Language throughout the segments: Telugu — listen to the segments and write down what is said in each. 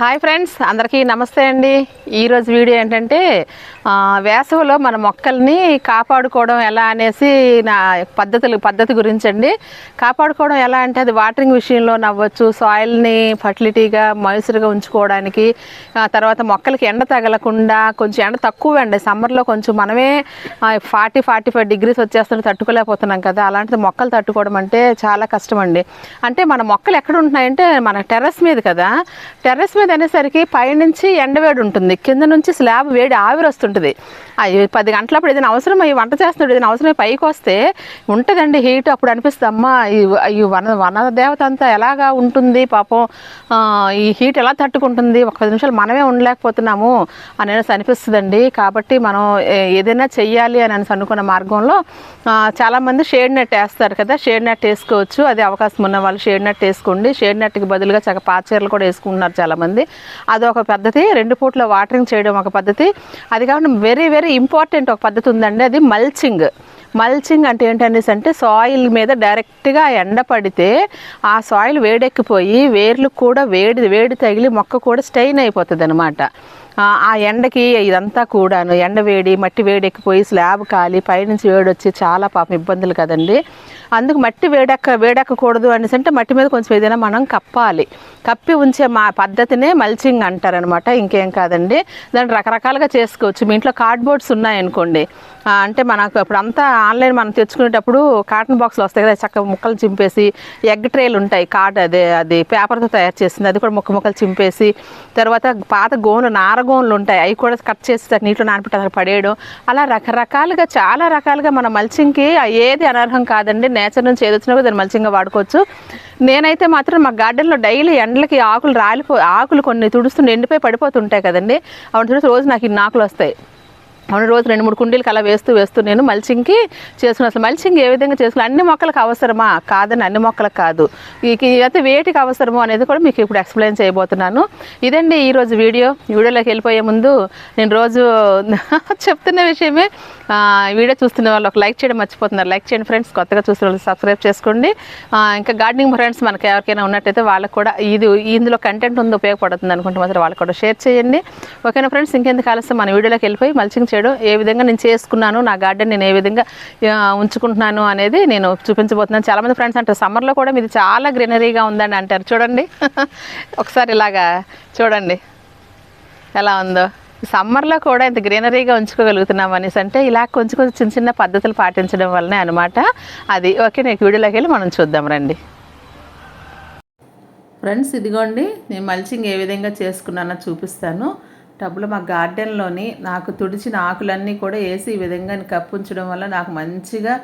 హాయ్ ఫ్రెండ్స్ అందరికీ నమస్తే అండి. ఈరోజు వీడియో ఏంటంటే వేసవిలో మన మొక్కల్ని కాపాడుకోవడం ఎలా అనేసి నా పద్ధతులు పద్ధతి గురించి అండి కాపాడుకోవడం ఎలా అంటే అది వాటరింగ్ విషయంలో నవ్వచ్చు సాయిల్ని ఫర్టిలిటీగా మాయిశ్చర్గా ఉంచుకోవడానికి తర్వాత మొక్కలకి ఎండ తగలకుండా కొంచెం ఎండ తక్కువ అండి. సమ్మర్లో కొంచెం మనమే ఫార్టీ ఫార్టీ ఫైవ్ డిగ్రీస్ వచ్చేస్తుంటే తట్టుకోలేకపోతున్నాం కదా. అలాంటిది మొక్కలు తట్టుకోవడం అంటే చాలా కష్టం అండి. అంటే మన మొక్కలు ఎక్కడ ఉంటున్నాయంటే మన టెర్రస్ మీద కదా. టెర్రస్ మీద అనేసరికి పైనుంచి ఎండవేడి ఉంటుంది. కింద నుంచి స్లాబ్ వేడి ఆవిరి వస్తుంటుంది. అవి పది గంటలప్పుడు ఏదైనా అవసరం అవి వంట చేస్తున్నాడు ఏదైనా అవసరం పైకి వస్తే ఉంటుందండి హీట్. అప్పుడు అనిపిస్తుంది అమ్మ ఈ వన వన దేవత అంతా ఎలాగా ఉంటుంది? పాపం ఈ హీట్ ఎలా తట్టుకుంటుంది? ఒక పది నిమిషాలు మనమే ఉండలేకపోతున్నాము అనేసి అనిపిస్తుందండి. కాబట్టి మనం ఏదైనా చెయ్యాలి అని అనేసి అనుకున్న మార్గంలో చాలామంది షేడ్ నెట్ వేస్తారు కదా? షేడ్ నెట్ వేసుకోవచ్చు. అదే అవకాశం ఉన్న వాళ్ళు షేడ్ నెట్ వేసుకోండి. షేడ్ నెట్కి బదులుగా చక్క పాచీరలు కూడా వేసుకుంటున్నారు చాలామంది. అదొక పద్ధతి. రెండు పూట్ల వాటరింగ్ చేయడం ఒక పద్ధతి. అది కాకుండా వెరీ వెరీ ఇంపార్టెంట్ ఒక పద్ధతి ఉందండి. అది మల్చింగ్ మల్చింగ్ అంటే ఏంటనేసి అంటే సాయిల్ మీద డైరెక్ట్గా ఎండ పడితే ఆ సాయిల్ వేడెక్కిపోయి వేర్లు కూడా వేడి వేడి తగిలి మొక్క కూడా స్టెయిన్ అయిపోతుంది అనమాట ఆ ఎండకి ఇదంతా కూడాను ఎండ వేడి మట్టి వేడి ఎక్కిపోయి స్లాబ్ కాలి పైనుంచి వేడి వచ్చి చాలా పాపం ఇబ్బందులు కదండి. అందుకు మట్టి వేడెక్క వేడెక్కకూడదు అనేసి అంటే మట్టి మీద కొంచెం ఏదైనా మనం కప్పాలి. కప్పి ఉంచే మా పద్ధతినే మల్చింగ్ అంటారనమాట ఇంకేం కాదండి. దాన్ని రకరకాలుగా చేసుకోవచ్చు. మీ ఇంట్లో కార్డ్బోర్డ్స్ ఉన్నాయనుకోండి అంటే మనకు ఇప్పుడు అంతా ఆన్లైన్ మనం తెచ్చుకునేటప్పుడు కాటన్ బాక్స్లో వస్తాయి కదా చక్కగా ముక్కలు చింపేసి ఎగ్ ట్రేలు ఉంటాయి కార్డ్ అదే అది పేపర్తో తయారు చేసింది అది కూడా ముక్క ముక్కలు చింపేసి తర్వాత పాత గోను నార నారగోన్లు ఉంటాయి. అవి కూడా కట్ చేసి నీటిలో నానబెట్టి అక్కడ పడేయడం. అలా రకరకాలుగా చాలా రకాలుగా మన మల్చింగ్కి ఏది అనర్హం కాదండి. నేచర్ నుంచి ఏది వచ్చినా కూడా దాన్ని మల్చింగ్గా వాడుకోవచ్చు. నేనైతే మాత్రం మా గార్డెన్లో డైలీ ఎండలకి ఆకులు రాలిపో ఆకులు కొన్ని తుడుస్తుంటే ఎండిపోయి పడిపోతుంటాయి కదండి. అవును తుడిసి రోజు నాకు ఇన్ని ఆకులు వస్తాయి. అవును రోజు రెండు మూడు కుండీలకు అలా వేస్తూ వేస్తూ నేను మల్చింగ్కి చేసుకున్నాను అసలు మల్చింగ్ ఏ విధంగా చేసుకున్నాను అన్ని మొక్కలకు అవసరమా? కాదని అన్ని మొక్కలకు కాదు. ఈ అయితే వేటికి అవసరమో అనేది కూడా మీకు ఇప్పుడు ఎక్స్ప్లెయిన్ చేయబోతున్నాను. ఇదండి ఈరోజు వీడియో. వీడియోలోకి వెళ్ళిపోయే ముందు నేను రోజు చెప్తున్న విషయమే వీడియో చూస్తున్న వాళ్ళు ఒక లైక్ చేయడం మర్చిపోతున్నారు. లైక్ చేయండి ఫ్రెండ్స్. కొత్తగా చూస్తున్న వాళ్ళు సబ్స్క్రైబ్ చేసుకోండి. ఇంకా గార్డెనింగ్ ఫ్రెండ్స్ మనకి ఎవరికైనా ఉన్నట్టయితే వాళ్ళకు కూడా ఇది ఇందులో కంటెంట్ ఉంది ఉపయోగపడుతుంది అనుకుంటే మాత్రం వాళ్ళకి కూడా షేర్ చేయండి. ఓకేనా ఫ్రెండ్స్? ఇంకెందుకు ఆలస్యం? మన వీడియోలోకి వెళ్ళిపోయి మల్చింగ్ చేయడం ఏ విధంగా నేను చేసుకున్నాను నా గార్డెన్ నేను ఏ విధంగా ఉంచుకుంటున్నాను అనేది నేను చూపించబోతున్నాను. చాలామంది ఫ్రెండ్స్ అంటారు సమ్మర్లో కూడా మీది చాలా గ్రీనరీగా ఉందని అంటారు. చూడండి. ఒకసారి ఇలాగా చూడండి. ఎలా ఉందో. సమ్మర్లో కూడా ఇంత గ్రీనరీగా ఉంచుకోగలుగుతున్నాం అనేసి అంటే ఇలా కొంచెం కొంచెం చిన్న చిన్న పద్ధతులు పాటించడం వల్లనే అనమాట అది ఓకే నేను వీడియోలోకి వెళ్ళి మనం చూద్దాం రండి. ఫ్రెండ్స్ ఇదిగోండి నేను మల్చింగ్ ఏ విధంగా చేసుకున్నానో చూపిస్తాను. టబ్లో మా గార్డెన్లోని నాకు తుడిచిన ఆకులన్నీ కూడా వేసి ఈ విధంగా కప్పు ఉంచడం వల్ల నాకు మంచిగా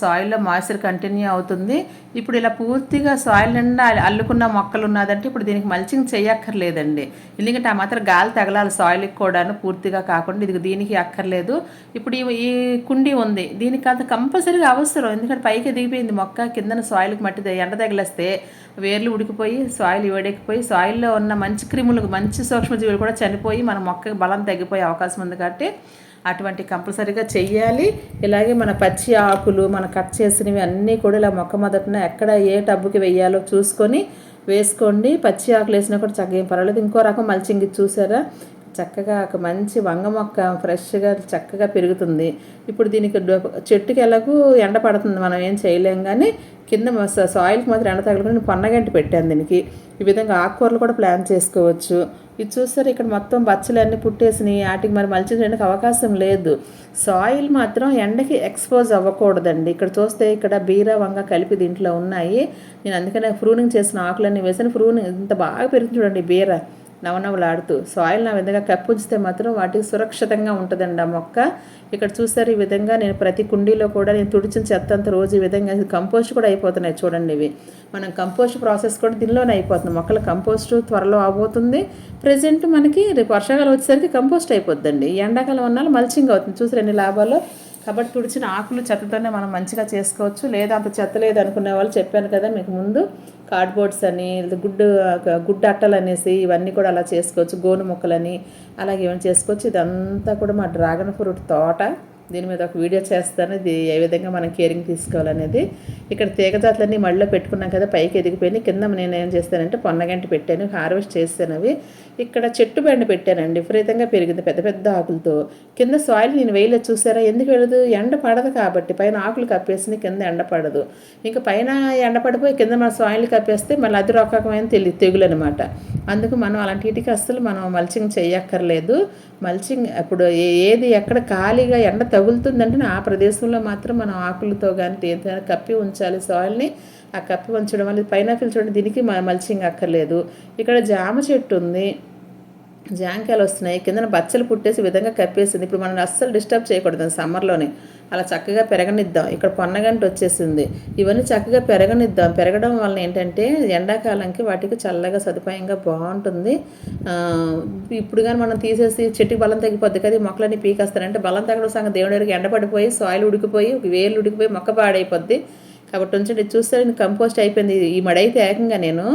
సాయిల్లో మాయిశ్చర్ కంటిన్యూ అవుతుంది. ఇప్పుడు ఇలా పూర్తిగా సాయిల్ నిండా అల్లుకున్న మొక్కలు ఉన్నదంటే ఇప్పుడు దీనికి మల్చింగ్ చేయక్కర్లేదండి. ఎందుకంటే ఆ మాత్రం గాలి తగలాలి సాయిల్కి కూడాను పూర్తిగా కాకుండా ఇది దీనికి అక్కర్లేదు. ఇప్పుడు ఈ కుండీ ఉంది. దీనికి అంత కంపల్సరీగా అవసరం. ఎందుకంటే పైకి దిగిపోయింది మొక్క కిందన సాయిల్కి మట్టి ఎండ తగిలేస్తే వేర్లు ఉడికిపోయి సాయిల్ వేడెక్కిపోయి సాయిల్లో ఉన్న మంచి క్రిములు మంచి సూక్ష్మజీవులు కూడా చనిపోయి మన మొక్కకి బలం తగ్గిపోయే అవకాశం ఉంది కాబట్టి అటువంటి కంపల్సరీగా చెయ్యాలి. ఇలాగే మన పచ్చి ఆకులు మన కట్ చేసినవి అన్నీ కూడా ఇలా మొక్క మొదటిన ఎక్కడ ఏ టబ్బుకి వెయ్యాలో చూసుకొని వేసుకోండి. పచ్చి ఆకులు వేసినా కూడా చక్కగా ఏం పర్వాలేదు. ఇంకో రకం మల్చింగ్ చూసారా? చక్కగా ఒక మంచి వంగ మొక్క ఫ్రెష్గా చక్కగా పెరుగుతుంది. ఇప్పుడు దీనికి చెట్టుకి ఎలాగూ ఎండ పడుతుంది. మనం ఏం చేయలేం కానీ కింద సాయిల్కి మాత్రం ఎండ తగలకుండా నేను పొన్నగంటి పెట్టాను దీనికి. ఈ విధంగా ఆకుకూరలు కూడా ప్లాన్ చేసుకోవచ్చు. ఇది చూస్తారు ఇక్కడ మొత్తం బచ్చలు అన్నీ పుట్టేసినాయి. వాటికి మరి మల్చి అవకాశం లేదు. సాయిల్ మాత్రం ఎండకి ఎక్స్పోజ్ అవ్వకూడదండి. ఇక్కడ చూస్తే ఇక్కడ బీర వంగ కలిపి దీంట్లో ఉన్నాయి. నేను అందుకనే ఫ్రూనింగ్ చేసిన ఆకులన్నీ వేసాను ఫ్రూనింగ్ ఇంత బాగా పెరుగుతుంది చూడండి బీర. నవనవలాడుతూ సాయిల్ నా విధంగా కప్పు ఉంచితే మాత్రం వాటికి సురక్షితంగా ఉంటుందండి ఆ మొక్క. ఇక్కడ చూస్తారు ఈ విధంగా నేను ప్రతి కుండీలో కూడా నేను తుడిచిన చెత్త అంత రోజు ఈ విధంగా కంపోస్ట్ కూడా అయిపోతున్నాయి చూడండి ఇవి. మనం కంపోస్ట్ ప్రాసెస్ కూడా దీనిలోనే అయిపోతుంది. మొక్కల కంపోస్ట్ త్వరలో అవబోతుంది. ప్రజెంట్ మనకి రేపు వర్షాకాలం వచ్చేసరికి కంపోస్ట్ అయిపోద్దండి. ఎండాకాలం ఉన్నాళ్ళు మల్చింగ్ అవుతుంది. చూసి ఎన్ని లాభాలు కాబట్టి తుడిచిన ఆకులు చెత్తతోనే మనం మంచిగా చేసుకోవచ్చు. లేదా అంత చెత్త లేదు అనుకునే వాళ్ళు చెప్పాను కదా మీకు ముందు. కార్డ్బోర్డ్స్ అని లేదా గుడ్డు గుడ్డ అట్టలు అనేసి ఇవన్నీ కూడా అలా చేసుకోవచ్చు గోను మొక్కలని అలాగే ఏమైనా చేసుకోవచ్చు. ఇదంతా కూడా మా డ్రాగన్ ఫ్రూట్ తోట. దీని మీద ఒక వీడియో చేస్తాను. ఇది ఏ విధంగా మనం కేరింగ్ తీసుకోవాలనేది. ఇక్కడ తీగ జాతులన్నీ మళ్ళీ పెట్టుకున్నాం కదా పైకి ఎదిగిపోయి కింద నేను ఏం చేస్తానంటే పొన్నగంటి పెట్టాను హార్వెస్ట్ చేస్తాను అవి. ఇక్కడ చెట్టు బెండ పెట్టానండి. విపరీతంగా పెరిగింది పెద్ద పెద్ద ఆకులతో. కింద సాయిల్ నేను వేయలేదు చూసారా? ఎందుకు వెళ్ళదు? ఎండ పడదు కాబట్టి. పైన ఆకులు కప్పేసి కింద ఎండ పడదు. ఇంకా పైన ఎండ పడిపోయి కింద మన సాయిల్ కప్పేస్తే మళ్ళీ అది రకమైన తెలి తెగులు అనమాట అందుకు మనం అలాంటి వీటికి అస్సలు మనం మల్చింగ్ చేయక్కర్లేదు. మల్చింగ్ ఇప్పుడు ఏ- ఏది ఎక్కడ ఖాళీగా ఎండ తగులుతుందంటే ఆ ప్రదేశంలో మాత్రం మనం ఆకులతో కానీ ఏదైనా కప్పి ఉంచాలి. సాయిల్ని ఆ కప్పి ఉంచడం వల్ల పైనాపిల్ చూడండి దీనికి మల్చింగ్ అక్కర్లేదు. ఇక్కడ జామ చెట్టు ఉంది. జాంకాయలు వస్తున్నాయి. కిందన బచ్చలు పుట్టేసి విధంగా కప్పేసింది. ఇప్పుడు మనం అస్సలు డిస్టర్బ్ చేయకూడదు సమ్మర్లోనే. అలా చక్కగా పెరగనిద్దాం. ఇక్కడ పొన్నగంట వచ్చేసింది. ఇవన్నీ చక్కగా పెరగనిద్దాం. పెరగడం వలన ఏంటంటే ఎండాకాలంకి వాటికి చల్లగా సదుపాయంగా బాగుంటుంది. ఇప్పుడు కానీ మనం తీసేసి చెట్టుకి బలం తగ్గిపోద్ది కదా మొక్కలన్నీ పీకేస్తారంటే బలం తగ్గడం సంగతి దేవుడి దగ్గరికి ఎండపడిపోయి సాయిల్ ఉడికిపోయి ఒక వేలు ఉడికిపోయి మొక్క పాడైపోద్ది. కాబట్టి ఉంచండి. చూస్తే కంపోస్ట్ అయిపోయింది. ఈ మడి అయితే ఏకంగా నేను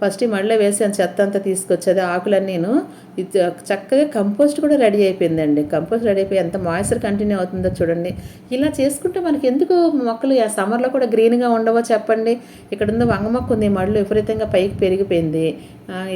ఫస్ట్ ఈ మడిలో వేసాను చెత్త అంతా తీసుకొచ్చేది ఆకులన్నీను ఇది చక్కగా కంపోస్ట్ కూడా రెడీ అయిపోయిందండి. కంపోస్ట్ రెడీ అయిపోయి ఎంత మాయిశ్చర్ కంటిన్యూ అవుతుందో చూడండి. ఇలా చేసుకుంటే మనకి ఎందుకు మొక్కలు ఆ సమ్మర్లో కూడా గ్రీన్గా ఉండవో చెప్పండి. ఇక్కడ ఉన్న వంగ మొక్క ఉంది మడులు మడిలో విపరీతంగా పైకి పెరిగిపోయింది.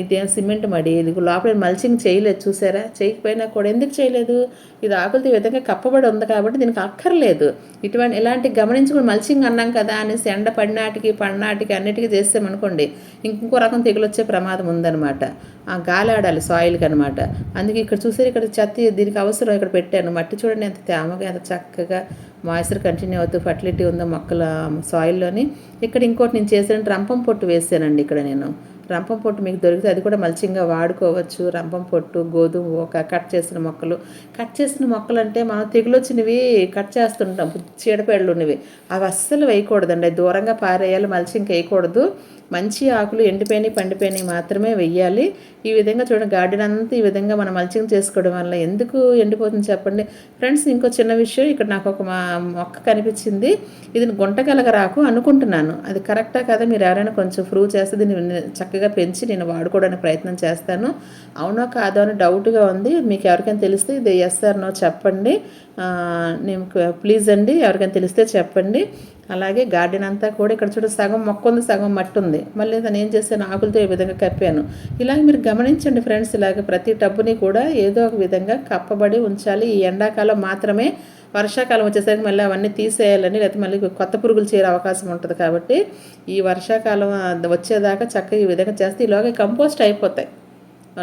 ఇది ఇదేం సిమెంట్ మడి ఇది లోపల మల్చింగ్ చేయలేదు చూసారా? చేయకపోయినా కూడా ఎందుకు చేయలేదు? ఇది ఆకులతో ఈ విధంగా కప్పబడి ఉంది కాబట్టి దీనికి అక్కర్లేదు. ఇటువంటి ఇలాంటి గమనించుకుని మల్చింగ్ అన్నాం కదా అనేసి ఎండ పడినాటికి పడినాటికి అన్నిటికీ చేసామనుకోండి ఇంకో రకం తెగులు వచ్చే ప్రమాదం ఉందన్నమాట. ఆ గాలి ఆడాలి సాయిల్కి అనమాట అందుకే ఇక్కడ చూసారు ఇక్కడ చెత్త దీనికి అవసరం ఇక్కడ పెట్టాను. మట్టి చూడండి ఎంత తేమగా ఎంత చక్కగా మాయిశ్చర్ కంటిన్యూ అవుతూ ఫర్టిలిటీ ఉందో మొక్కల సాయిల్లోని ఇక్కడ ఇంకోటి నేను చేసిన రంపం పొట్టు వేసానండి ఇక్కడ నేను. రంపం పొట్టు మీకు దొరికితే అది కూడా మల్చింగ్గా వాడుకోవచ్చు. రంపం పొట్టు గోధుమ ఒక కట్ చేసిన మొక్కలు. కట్ చేసిన మొక్కలు అంటే మనం తెగులు వచ్చినవి కట్ చేస్తుంటాం చీడపేడలు ఉన్నవి. అవి అస్సలు వేయకూడదండి. అవి దూరంగా పారేయాలి మల్చింగ్ వేయకూడదు. మంచి ఆకులు ఎండిపోయినాయి పండిపోయినాయి మాత్రమే వెయ్యాలి. ఈ విధంగా చూడండి గార్డెన్ అంతా ఈ విధంగా మనం మల్చింగ్ చేసుకోవడం వల్ల ఎందుకు ఎండిపోతుంది చెప్పండి? ఫ్రెండ్స్ ఇంకో చిన్న విషయం ఇక్కడ నాకు ఒక మా మొక్క కనిపించింది. ఇది గుంటగలగ రాకు అనుకుంటున్నాను. అది కరెక్టా కదా? మీరు ఎవరైనా కొంచెం ప్రూవ్ చేస్తే దీన్ని చక్కగా పెంచి నేను వాడుకోవడానికి ప్రయత్నం చేస్తాను. అవునో కాదో అని డౌట్గా ఉంది. మీకు ఎవరికైనా తెలిస్తే ఇది ఎస్ నో చెప్పండి. నేను ప్లీజ్ అండి ఎవరికైనా తెలిస్తే చెప్పండి. అలాగే గార్డెన్ అంతా కూడా ఇక్కడ చూడ సగం మొక్క ఉంది సగం మట్టి ఉంది మళ్ళీ నేను ఏం చేశాను? ఆకులతో ఈ విధంగా కప్పాను? ఇలాగ మీరు గమనించండి ఫ్రెండ్స్ ఇలాగ ప్రతి టబ్బుని కూడా ఏదో ఒక విధంగా కప్పబడి ఉంచాలి. ఈ ఎండాకాలం మాత్రమే వర్షాకాలం వచ్చేసరికి మళ్ళీ అవన్నీ తీసేయాలని లేకపోతే మళ్ళీ కొత్త పురుగులు చేరే అవకాశం ఉంటుంది కాబట్టి ఈ వర్షాకాలం వచ్చేదాకా చక్కగా ఈ విధంగా చేస్తే ఈలోగా కంపోస్ట్ అయిపోతాయి.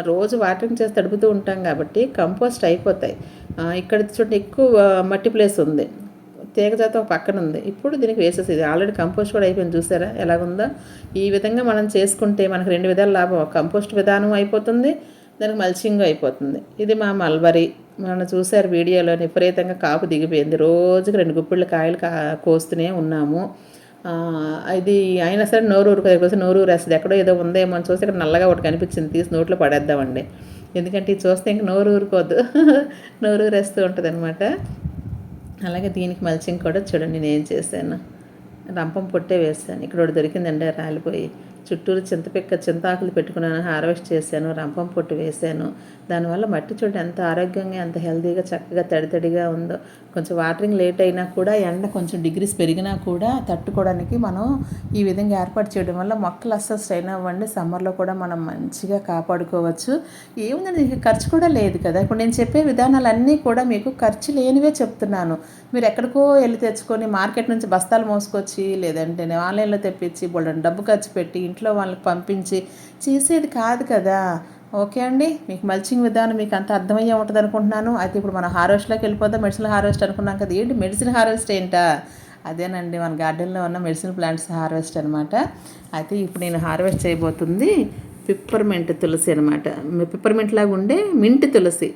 రోజు వాటరింగ్ చేసి తడుపుతూ ఉంటాం కాబట్టి కంపోస్ట్ అయిపోతాయి. ఇక్కడ చూడండి ఎక్కువ మట్టి ప్లేస్ ఉంది. తీగజాతం ఒక పక్కన ఉంది ఇప్పుడు దీనికి వేసేసి ఇది ఆల్రెడీ కంపోస్ట్ కూడా అయిపోయింది చూసారా? ఎలాగుందో? ఈ విధంగా మనం చేసుకుంటే మనకు రెండు విధాల లాభం. కంపోస్ట్ విధానం అయిపోతుంది దానికి మల్చింగ్ అయిపోతుంది. ఇది మా మల్బరీ. మనం చూసారు వీడియోలో విపరీతంగా కాపు దిగిపోయింది. రోజుకి రెండు గుప్పిళ్ళ కాయలు కా కోస్తూనే ఉన్నాము. ఇది అయినా సరే నోరు ఊరుకోదు కోసం నోరు ఊరేస్తుంది ఎక్కడో ఏదో ఉందేమో అని చూస్తే ఇక్కడ నల్లగా ఒకటి కనిపించింది. తీసి నోట్లో పడేద్దామండి. ఎందుకంటే ఇది చూస్తే ఇంక నోరు ఊరుకోవద్దు నోరు ఊరేస్తూ ఉంటుంది అలాగే దీనికి మల్చింగ్ కూడా చూడండి నేను ఏం చేశాను. రంపం పొట్టే వేసాను ఇక్కడ ఒకటి దొరికిందండి రాలిపోయి. చుట్టూరు చింతపిక్క చింతాకులు పెట్టుకున్నాను హార్వెస్ట్ చేశాను రంపం పొట్టు వేసాను దానివల్ల మట్టి చూడండి ఎంత ఆరోగ్యంగా ఎంత హెల్తీగా చక్కగా తడి తడిగా ఉందో కొంచెం వాటరింగ్ లేట్ అయినా కూడా ఎండ కొంచెం డిగ్రీస్ పెరిగినా కూడా తట్టుకోవడానికి మనం ఈ విధంగా ఏర్పాటు చేయడం వల్ల మొక్కలు అస్సలు స్ట్రైన్ అవ్వండి సమ్మర్లో కూడా మనం మంచిగా కాపాడుకోవచ్చు. ఏముందండి మీకు ఖర్చు కూడా లేదు కదా. ఇప్పుడు నేను చెప్పే విధానాలన్నీ కూడా మీకు ఖర్చు లేనివే చెప్తున్నాను. మీరు ఎక్కడికో వెళ్ళి తెచ్చుకొని మార్కెట్ నుంచి బస్తాలు మోసుకొచ్చి లేదంటే ఆన్లైన్లో తెప్పించి బోల్డెన్ డబ్బు ఖర్చు పెట్టి ఇంట్లో వాళ్ళకి పంపించి చేసేది కాదు కదా. ఓకే అండి? మీకు మల్చింగ్ విధానం మీకు అంత అర్థమయ్యే ఉంటుంది అనుకుంటున్నాను. అయితే ఇప్పుడు మనం హార్వెస్ట్లోకి వెళ్ళిపోతాం మెడిసిన్ హార్వెస్ట్ అనుకున్నాం కదా. ఏంటి మెడిసిన్ హార్వెస్ట్ ఏంటా? అదేనండి మన గార్డెన్లో ఉన్న మెడిసిన్ ప్లాంట్స్ హార్వెస్ట్ అనమాట అయితే ఇప్పుడు నేను హార్వెస్ట్ చేయబోతుంది పిప్పర్మెంట్ తులసి అనమాట పిప్పర్మెంట్ లాగా ఉండే మింట్ తులసి.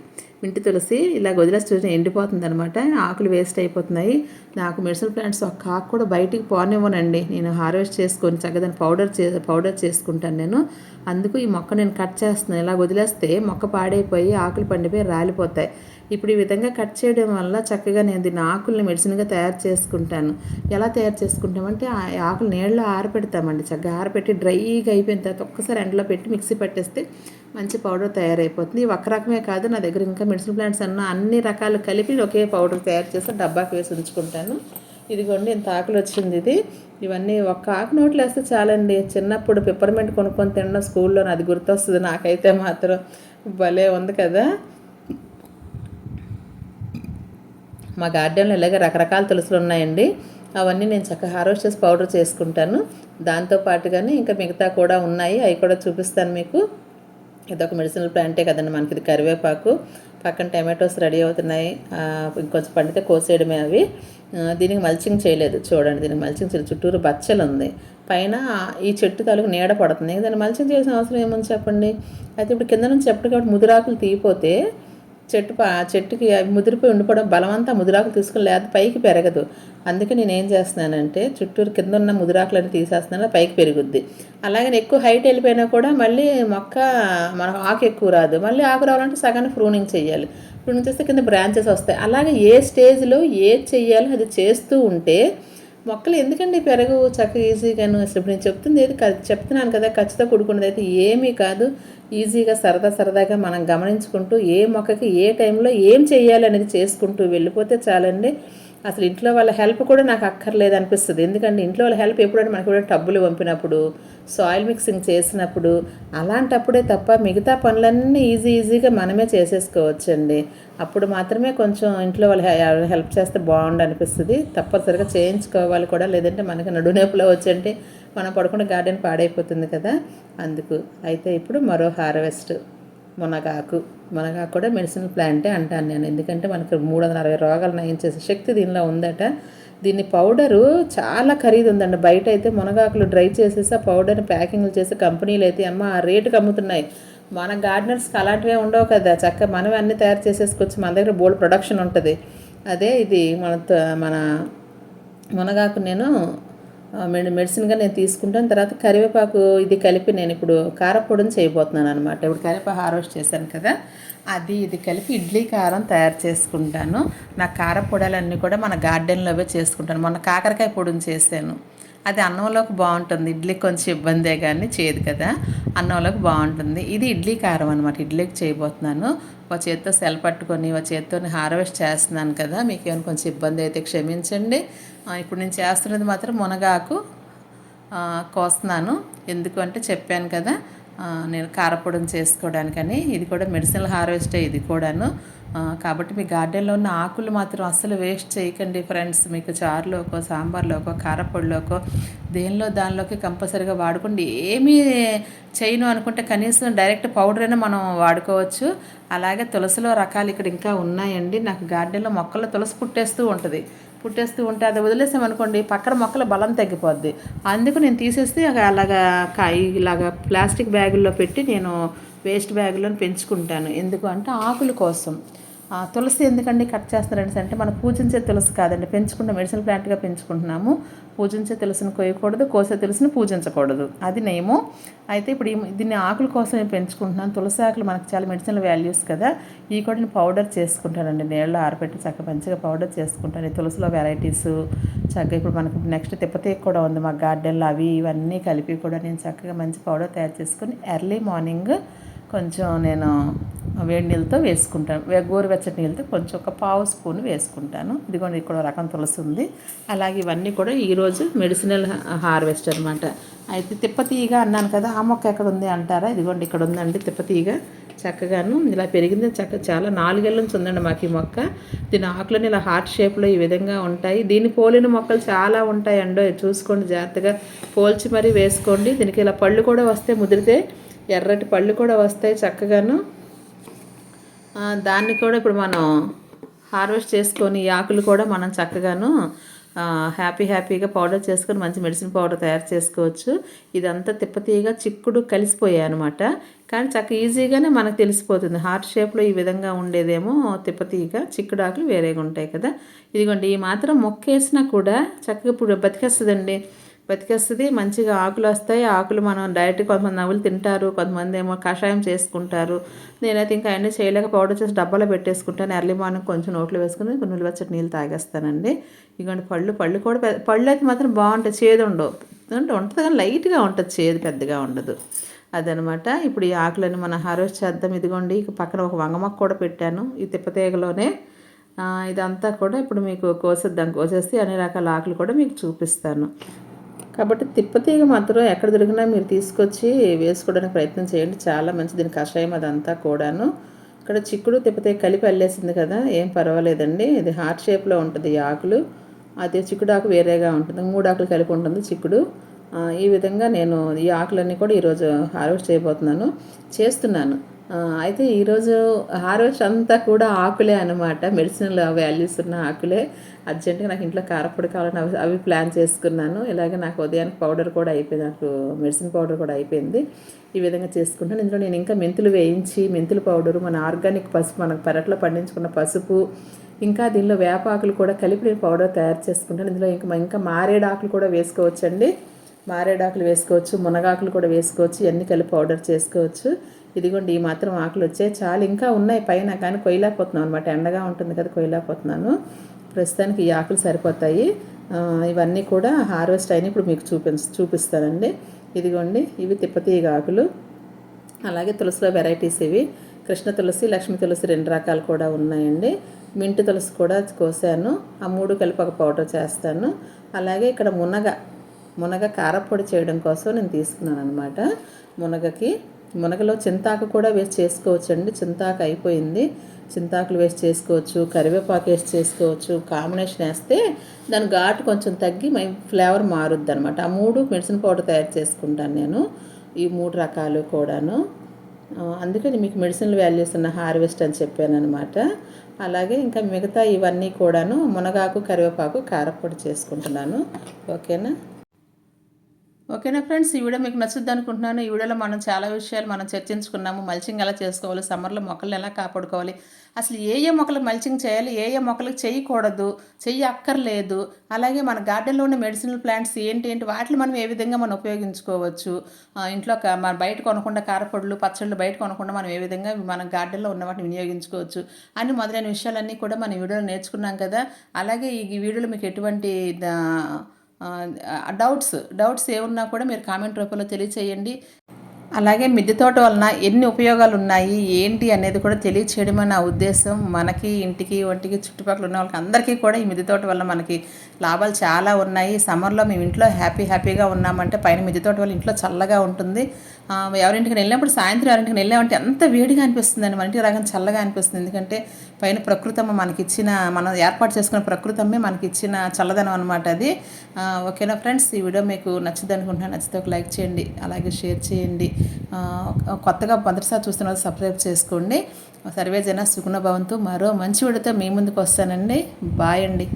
మింటి తులసి ఇలా వదిలేసి చూసిన ఎండిపోతుంది అనమాట ఆకులు వేస్ట్ అయిపోతున్నాయి. నాకు మెడిసిన్ ప్లాంట్స్ ఒక్క ఆకు కూడా బయటికి పోనివ్వనండి. నేను హార్వెస్ట్ చేసుకొని చక్కగా దాన్ని పౌడర్ చే పౌడర్ చేసుకుంటాను నేను. అందుకు ఈ మొక్క నేను కట్ చేస్తున్నాను. ఇలా వదిలేస్తే మొక్క పాడైపోయి ఆకులు పండిపోయి రాలిపోతాయి. ఇప్పుడు ఈ విధంగా కట్ చేయడం వల్ల చక్కగా నేను దీని ఆకుల్ని మెడిసిన్గా తయారు చేసుకుంటాను. ఎలా తయారు చేసుకుంటామంటే ఆ ఆకులు నీళ్ళలో ఆరపెడతామండి. చక్కగా ఆరపెట్టి డ్రైగా అయిపోయిన తర్వాత ఒక్కసారి ఎండలో పెట్టి మిక్సీ పట్టేస్తే మంచి పౌడర్ తయారైపోతుంది. ఒక ఒక్క రకమే కాదు నా దగ్గర ఇంకా మెడిసిన్ ప్లాంట్స్ అన్న అన్ని రకాలు కలిపి ఒకే పౌడర్ తయారు చేసి డబ్బాకి వేసి ఉంచుకుంటాను. ఇదిగోండి ఇంత ఆకులు వచ్చింది ఇది. ఇవన్నీ ఒక్క ఆకు నోట్లు వేస్తే చాలండి. చిన్నప్పుడు పిప్పర్మెంట్ కొనుక్కొని తినడం స్కూల్లో అది గుర్తొస్తుంది. నాకైతే మాత్రం భలే ఉంది కదా. మా గార్డెన్లో ఇలాగే రకరకాల తులసులు ఉన్నాయండి. అవన్నీ నేను చక్కగా హార్వెస్ట్ చేసి పౌడర్ చేసుకుంటాను. దాంతో పాటుగానే ఇంకా మిగతా కూడా ఉన్నాయి. అవి కూడా చూపిస్తాను మీకు. ఇదొక మెడిసినల్ ప్లాంటే కదండి మనకి. ఇది కరివేపాకు పక్కన టమాటోస్ రెడీ అవుతున్నాయి. ఇంకొంచెం పండితే కోసేయడమే అవి. దీనికి మల్చింగ్ చేయలేదు. చూడండి దీనికి మల్చింగ్ చేయలేదు. చుట్టూరు బచ్చలు ఉంది. పైన ఈ చెట్టు తాలూకు నీడ పడుతుంది. దాన్ని మల్చింగ్ చేయాల్సిన అవసరం ఏముంది చెప్పండి? అయితే ఇప్పుడు కింద నుంచి ఎప్పటికప్పుడు ముదిరాకులు తీయిపోతే చెట్టు చెట్టుకి ముదిరిపోయి ఉండిపోవడం బలమంతా ముదిరాకులు తీసుకుని లేదా పైకి పెరగదు. అందుకే నేను ఏం చేస్తున్నానంటే చుట్టూరు కింద ఉన్న ముదిరాకులను తీసేస్తున్నాను పైకి పెరుగుద్ది. అలాగే ఎక్కువ హైట్ వెళ్ళిపోయినా కూడా మళ్ళీ మొక్క మన ఆకు ఎక్కువ రాదు. మళ్ళీ ఆకు రావాలంటే సగాన్ని ప్రూనింగ్ చేయాలి. ప్రూనింగ్ చేస్తే కింద బ్రాంచెస్ వస్తాయి. అలాగే ఏ స్టేజ్లో ఏది చేయాలో అది చేస్తూ ఉంటే మొక్కలు ఎందుకండి పెరగవు చక్కగా ఈజీగాను అసలు ఇప్పుడు నేను చెప్తుంది ఏది చెప్తున్నాను కదా ఖచ్చితంగా కూడుకున్నది అయితే ఏమీ కాదు. ఈజీగా సరదా సరదాగా మనం గమనించుకుంటూ ఏ మొక్కకి ఏ టైంలో ఏం చేయాలి అనేది చేసుకుంటూ వెళ్ళిపోతే చాలండి. అసలు ఇంట్లో వాళ్ళ హెల్ప్ కూడా నాకు అక్కర్లేదు అనిపిస్తుంది. ఎందుకంటే ఇంట్లో వాళ్ళ హెల్ప్ ఎప్పుడైనా మనకి కూడా టబ్బులు పంపినప్పుడు సాయిల్ మిక్సింగ్ చేసినప్పుడు అలాంటప్పుడే తప్ప మిగతా పనులన్నీ ఈజీ ఈజీగా మనమే చేసేసుకోవచ్చండి. అప్పుడు మాత్రమే కొంచెం ఇంట్లో వాళ్ళు హెల్ప్ చేస్తే బాగుండు అనిపిస్తుంది. తప్పనిసరిగా చేయించుకోవాలి కూడా. లేదంటే మనకి నడునొప్పులో వచ్చంటే మనం పడకుండా గార్డెన్ పాడైపోతుంది కదా. అందుకు అయితే ఇప్పుడు మరో హార్వెస్ట్. మునగాకు. మునగాకు కూడా మెడిసిన్ ప్లాంటే అంటాను నేను. ఎందుకంటే మనకు మూడు వందల అరవై రోగాలు నయం చేసే శక్తి దీనిలో ఉందట. దీన్ని పౌడరు చాలా ఖరీదు ఉందండి బయట అయితే మునగాకులు డ్రై చేసేసి ఆ పౌడర్ని ప్యాకింగ్లు చేసి కంపెనీలు అయితే అమ్మ ఆ రేటుకి అమ్ముతున్నాయి. మన గార్డెనర్స్కి అలాంటివే ఉండవు కదా. చక్కగా మనమే అన్నీ తయారు చేసేసుకొచ్చి మన దగ్గర బోల్డ్ ప్రొడక్షన్ ఉంటుంది. అదే ఇది మన త- మన మునగాకు నేను మెడిసిన్గా నేను తీసుకుంటాను. తర్వాత కరివేపాకు ఇది కలిపి నేను ఇప్పుడు కారపొడిని చేయబోతున్నాను అనమాట ఇప్పుడు కరివేపాకు హార్వెస్ట్ చేశాను కదా అది ఇది కలిపి ఇడ్లీ కారం తయారు చేసుకుంటాను. నా కారపొడాలన్నీ కూడా మన గార్డెన్లోవే చేసుకుంటాను. మొన్న కాకరకాయ పొడిని చేశాను. అది అన్నంలోకి బాగుంటుంది. ఇడ్లీకి కొంచెం ఇబ్బందే కానీ చేయదు కదా. అన్నంలోకి బాగుంటుంది. ఇది ఇడ్లీ కారం అనమాట ఇడ్లీకి చేయబోతున్నాను. ఒక చేత్తో సెల్ పట్టుకొని ఒక చేత్తో హార్వెస్ట్ చేస్తున్నాను కదా. మీకు ఏమైనా కొంచెం ఇబ్బంది అయితే క్షమించండి. ఇప్పుడు నేను చేస్తున్నది మాత్రం మునగాకు కోస్తున్నాను. ఎందుకు అంటే చెప్పాను కదా నేను కారపొడిని చేసుకోవడానికని. ఇది కూడా మెడిసినల్ హార్వెస్టే ఇది కూడాను. కాబట్టి మీ గార్డెన్లో ఉన్న ఆకులు మాత్రం అస్సలు వేస్ట్ చేయకండి ఫ్రెండ్స్. మీకు చారులోకో సాంబార్లోకో కారపొడిలోకో దేనిలో దానిలోకి కంపల్సరీగా వాడుకోండి. ఏమీ చేయను అనుకుంటే కనీసం డైరెక్ట్ పౌడర్ అయినా మనం వాడుకోవచ్చు. అలాగే తులసిలో రకాలు ఇక్కడ ఇంకా ఉన్నాయండి. నాకు గార్డెన్లో మొక్కల్లో తులసి పుట్టేస్తూ ఉంటుంది. పుట్టేస్తూ ఉంటే అది వదిలేసామనుకోండి పక్కన మొక్కల బలం తగ్గిపోద్ది. అందుకు నేను తీసేస్తే అలాగా కాయ ఇలాగా ప్లాస్టిక్ బ్యాగుల్లో పెట్టి నేను వేస్ట్ బ్యాగ్లో పెంచుకుంటాను. ఎందుకు అంటే ఆకుల కోసం. తులసి ఎందుకండి కట్ చేస్తున్నారండి అంటే మనం పూజించే తులసి కాదండి. పెంచుకుంటే మెడిసిన్ ప్లాంట్గా పెంచుకుంటున్నాము. పూజించే తులసిని కోయకూడదు కోసే తులసిని పూజించకూడదు. అది నేమో. అయితే ఇప్పుడు దీన్ని ఆకుల కోసమే పెంచుకుంటున్నాను. తులసి ఆకులు మనకు చాలా మెడిసిన్ వాల్యూస్ కదా. ఈ కూడా నేను పౌడర్ చేసుకుంటానండి. నీళ్ళలో ఆరబెట్టి చక్కగా మంచిగా పౌడర్ చేసుకుంటాను. తులసిలో వెరైటీస్ చక్కగా ఇప్పుడు మనకు నెక్స్ట్ తిప్పతీగ కూడా ఉంది మా గార్డెన్లో. అవి ఇవన్నీ కలిపి కూడా నేను చక్కగా మంచి పౌడర్ తయారు చేసుకుని ఎర్లీ మార్నింగ్ కొంచెం నేను వేడి నీళ్ళతో వేసుకుంటాను. గోరువెచ్చటి నీళ్ళతో కొంచెం ఒక పావు స్పూన్ వేసుకుంటాను. ఇదిగోండి ఇక్కడ రకం తులసి ఉంది. అలాగే ఇవన్నీ కూడా ఈరోజు మెడిసినల్ హార్వెస్ట్ అనమాట అయితే తిప్పతీగ అన్నాను కదా ఆ మొక్క ఎక్కడ ఉంది అంటారా? ఇదిగోండి ఇక్కడ ఉందండి తిప్పతీగ చక్కగాను ఇలా పెరిగింది. చక్క చాలా నాలుగేళ్ళ నుంచి ఉందండి మాకు ఈ మొక్క. దీని ఆకులని ఇలా హార్ట్ షేప్లో ఈ విధంగా ఉంటాయి. దీన్ని పోలిన మొక్కలు చాలా ఉంటాయండో. చూసుకోండి జాగ్రత్తగా. పోల్చి మరీ వేసుకోండి. దీనికి ఇలా పళ్ళు కూడా వస్తే ముదిరితే ఎర్రటి పళ్ళు కూడా వస్తాయి చక్కగాను. దాన్ని కూడా ఇప్పుడు మనం హార్వెస్ట్ చేసుకొని ఆకులు కూడా మనం చక్కగాను హ్యాపీ హ్యాపీగా పౌడర్ చేసుకొని మంచి మెడిసిన్ పౌడర్ తయారు చేసుకోవచ్చు. ఇదంతా తిప్పతీయగా చిక్కుడు కలిసిపోయాయి అనమాట కానీ చక్క ఈజీగానే మనకు తెలిసిపోతుంది. హార్ట్ షేప్లో ఈ విధంగా ఉండేదేమో తిప్పతీగ చిక్కుడు ఆకులు వేరేగా ఉంటాయి కదా. ఇదిగోండి ఈ మాత్రం మొక్క వేసినా కూడా చక్కగా ఇప్పుడు బతికేస్తుందండి. బతికేస్తుంది మంచిగా ఆకులు వస్తాయి ఆకులు మనం డైరెక్ట్ కొంతమంది నవ్వులు తింటారు కొంతమంది ఏమో కషాయం చేసుకుంటారు. నేనైతే ఇంకా అన్నీ చేయలేక పౌడర్ చేసి డబ్బాలో పెట్టేసుకుంటాను. ఎర్లీ మార్నింగ్ కొంచెం నోట్లో వేసుకుని కొన్ని నిల్వచ్చటి నీళ్ళు తాగేస్తానండి. ఇగోండి పళ్ళు పళ్ళు కూడా పెద్ద- పళ్ళు అయితే మాత్రం బాగుంటాయి చేదు ఉండవు. అంటే ఉంటుంది కానీ లైట్గా ఉంటుంది చేదు పెద్దగా ఉండదు. అదనమాట. ఇప్పుడు ఈ ఆకులను మనం హార్వెస్ట్ చేద్దాం. ఇదిగోండి ఇక పక్కన ఒక వంగమొక్క కూడా పెట్టాను. ఈ తిప్పతీగలోనే. ఇదంతా కూడా ఇప్పుడు మీకు కోసేద్దాం కోసేసి అన్ని రకాల ఆకులు కూడా మీకు చూపిస్తాను. కాబట్టి తిప్పతీగ మాత్రం ఎక్కడ దొరికినా మీరు తీసుకొచ్చి వేసుకోవడానికి ప్రయత్నం చేయండి. చాలా మంచిది. దీని కషాయం అదంతా కూడాను. ఇక్కడ చిక్కుడు తిప్పతీగ కలిపి అల్లేసింది కదా ఏం పర్వాలేదండి. ఇది హార్ట్ షేప్లో ఉంటుంది ఆకులు. అదే చిక్కుడు ఆకు వేరేగా ఉంటుంది. మూడు ఆకులు కలిపి ఉంటుంది చిక్కుడు. ఈ విధంగా నేను ఈ ఆకులన్నీ కూడా ఈరోజు హార్వెస్ట్ చేయబోతున్నాను చేస్తున్నాను. అయితే ఈరోజు హార్వెస్ట్ అంతా కూడా ఆకులే అనమాట మెడిసినల్ వాల్యూస్ ఉన్న ఆకులే. అర్జెంటుగా నాకు ఇంట్లో కారపొడి కావాలని అవి అవి ప్లాన్ చేసుకున్నాను. ఇలాగే నాకు ఉదయానికి పౌడర్ కూడా అయిపోయింది నాకు మెడిసిన్ పౌడర్ కూడా అయిపోయింది. ఈ విధంగా చేసుకుంటాను ఇందులో నేను ఇంకా మెంతులు వేయించి మెంతుల పౌడరు మన ఆర్గానిక్ పసుపు మన పెరట్లో పండించుకున్న పసుపు ఇంకా దీనిలో వేపాకులు కూడా కలిపి నేను పౌడర్ తయారు చేసుకుంటాను ఇందులో ఇంకా ఇంకా మారేడాకులు కూడా వేసుకోవచ్చండి. మారేడాకులు వేసుకోవచ్చు మునగాకులు కూడా వేసుకోవచ్చు ఇవన్నీ కలిపి పౌడర్ చేసుకోవచ్చు. ఇదిగోండి ఈ మాత్రం ఆకులు వచ్చాయి. చాలా ఇంకా ఉన్నాయి పైన కానీ కొయ్యలేకపోతున్నాం అనమాట ఎండగా ఉంటుంది కదా కొయ్యలేకపోతున్నాను. ప్రస్తుతానికి ఈ ఆకులు సరిపోతాయి. ఇవన్నీ కూడా హార్వెస్ట్ అయిన ఇప్పుడు మీకు చూపి చూపిస్తానండి. ఇదిగోండి ఇవి తిప్పతీగ ఆకులు. అలాగే తులసిలో వెరైటీస్ ఇవి. కృష్ణ తులసి లక్ష్మీ తులసి రెండు రకాలు కూడా ఉన్నాయండి. మింటి తులసి కూడా కోసాను. ఆ మూడు కలిపి ఒక పౌడర్ చేస్తాను. అలాగే ఇక్కడ మునగ మునగ కారపొడి చేయడం కోసం నేను తీసుకున్నాను అనమాట మునగకి మునగలో చింతాకు కూడా వేసి చేసుకోవచ్చు అండి చింతాకు అయిపోయింది. చింతాకులు వేసి చేసుకోవచ్చు కరివేపాకు వేసి చేసుకోవచ్చు కాంబినేషన్ వేస్తే దాని ఘాటు కొంచెం తగ్గి మై ఫ్లేవర్ మారుద్ది అనమాట ఆ మూడు మెడిసిన్ పౌడర్ తయారు చేసుకుంటాను నేను ఈ మూడు రకాలు కూడాను. అందుకని మీకు మెడిసిన్ వాల్యూస్ ఉన్న హార్వెస్ట్ అని చెప్పాను అనమాట అలాగే ఇంకా మిగతా ఇవన్నీ కూడాను మునగాకు కరివేపాకు కారపొడి చేసుకుంటున్నాను. ఓకేనా? ఓకేనా ఫ్రెండ్స్? ఈ వీడియో మీకు నచ్చుద్ది అనుకుంటున్నాను. ఈ వీడియోలో మనం చాలా విషయాలు మనం చర్చించుకున్నాము. మల్చింగ్ ఎలా చేసుకోవాలి? సమ్మర్లో మొక్కలను ఎలా కాపాడుకోవాలి? అసలు ఏ ఏ మొక్కలు మల్చింగ్ చేయాలి? ఏ ఏ మొక్కలకు చేయకూడదు? చెయ్యి అక్కర్లేదు. అలాగే మన గార్డెన్లో ఉన్న మెడిసినల్ ప్లాంట్స్ ఏంటి ఏంటి? వాటిని మనం ఏ విధంగా మనం ఉపయోగించుకోవచ్చు? ఇంట్లో మన బయట కొనకుండా కారపొడులు పచ్చళ్ళు బయట కొనకుండా మనం ఏ విధంగా మన గార్డెన్లో ఉన్న వాటిని వినియోగించుకోవచ్చు? అని మొదలైన విషయాలన్నీ కూడా మన ఈ వీడియోలో నేర్చుకున్నాం కదా. అలాగే ఈ ఈ వీడియోలో మీకు ఎటువంటి దా- డౌట్స్ డౌట్స్ ఏమున్నా కూడా మీరు కామెంట్ రూపంలో తెలియచేయండి. అలాగే మిద్దె తోట వలన ఎన్ని ఉపయోగాలు ఉన్నాయి ఏంటి అనేది కూడా తెలియచేయడమే నా ఉద్దేశం. మనకి ఇంటికి ఒంటికి చుట్టుపక్కల ఉన్న వాళ్ళకి అందరికీ కూడా ఈ మిద్దె తోట వల్ల మనకి లాభాలు చాలా ఉన్నాయి. సమ్మర్లో మేము ఇంట్లో హ్యాపీ హ్యాపీగా ఉన్నామంటే పైన మిద్దె తోట వల్ల ఇంట్లో చల్లగా ఉంటుంది. ఎవరింటికి వెళ్ళినప్పుడు సాయంత్రం ఎవరింటికి వెళ్ళామంటే ఎంత వేడిగా అనిపిస్తుంది అండి మన ఇంటికి రాగానే చల్లగా అనిపిస్తుంది. ఎందుకంటే పైన ప్రకృతమ్మ మనకిచ్చిన మనం ఏర్పాటు చేసుకున్న ప్రకృతమ్మే మనకిచ్చిన చల్లదనం అనమాట అది. ఓకేనా ఫ్రెండ్స్? ఈ వీడియో మీకు నచ్చుద్ది అనుకుంటున్నాను. నచ్చితే ఒక లైక్ చేయండి. అలాగే షేర్ చేయండి. కొత్తగా మొదటిసారి చూస్తున్న వాళ్ళు సబ్స్క్రైబ్ చేసుకోండి. సర్వే జన సుగుణ భవంతు. మరో మంచి వీడియోతో మీ ముందుకు వస్తానండి. బాయ్ అండి.